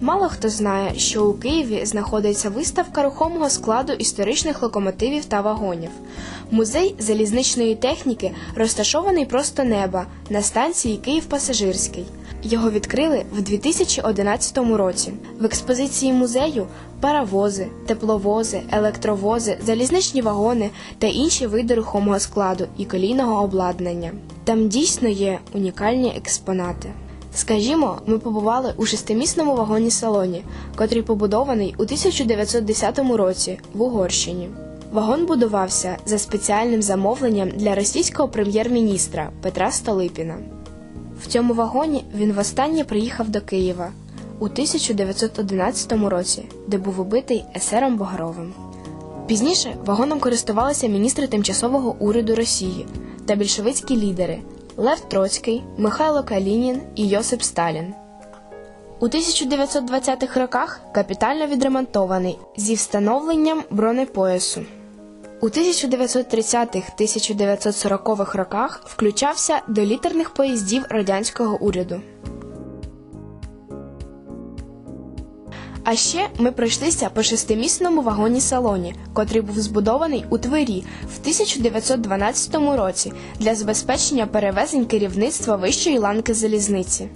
Мало хто знає, що у Києві знаходиться виставка рухомого складу історичних локомотивів та вагонів. Музей залізничної техніки розташований просто неба на станції Київ Пасажирський. Його відкрили в 2011 році. В експозиції музею паровози, тепловози, електровози, залізничні вагони та інші види рухомого складу і колійного обладнання. Там дійсно є унікальні експонати. Скажімо, ми побували у шестимісному вагоні салоні, котрий побудований у 1910 році в Угорщині. Вагон будувався за спеціальним замовленням для російського прем'єр-міністра Петра Столипіна. В цьому вагоні він востаннє приїхав до Києва у 1911 році, де був убитий есером Богаровим. Пізніше вагоном користувалися міністри тимчасового уряду Росії та більшовицькі лідери Лев Троцький, Михайло Калінін і Йосип Сталін. У 1920-х роках капітально відремонтований зі встановленням бронепоясу. У 1930-1940-х роках включався до літерних поїздів радянського уряду. А ще ми пройшлися по шестимісному вагоні салоні, котрий був збудований у Твері в 1912 році для забезпечення перевезень керівництва вищої ланки залізниці.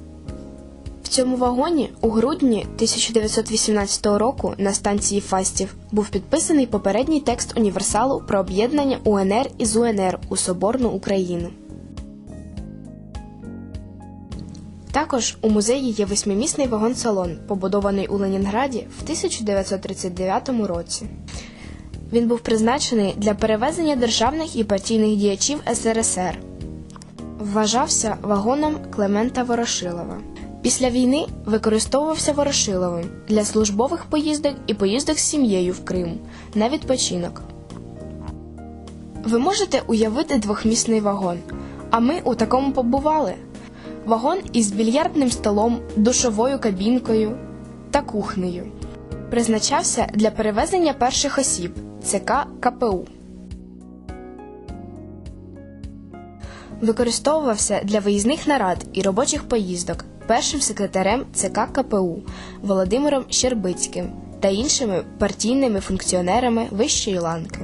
В цьому вагоні у грудні 1918 року на станції Фастів був підписаний попередній текст універсалу про об'єднання УНР із УНР у Соборну Україну. Також у музеї є восьмимісний вагон-салон, побудований у Ленінграді в 1939 році. Він був призначений для перевезення державних і партійних діячів СРСР. Вважався вагоном Клемента Ворошилова. Після війни використовувався Ворошиловим для службових поїздок і поїздок з сім'єю в Крим на відпочинок. Ви можете уявити двохмісний вагон, а ми у такому побували. Вагон із більярдним столом, душовою кабінкою та кухнею. Призначався для перевезення перших осіб ЦК КПУ. Використовувався для виїзних нарад і робочих поїздок першим секретарем ЦК КПУ Володимиром Щербицьким та іншими партійними функціонерами вищої ланки.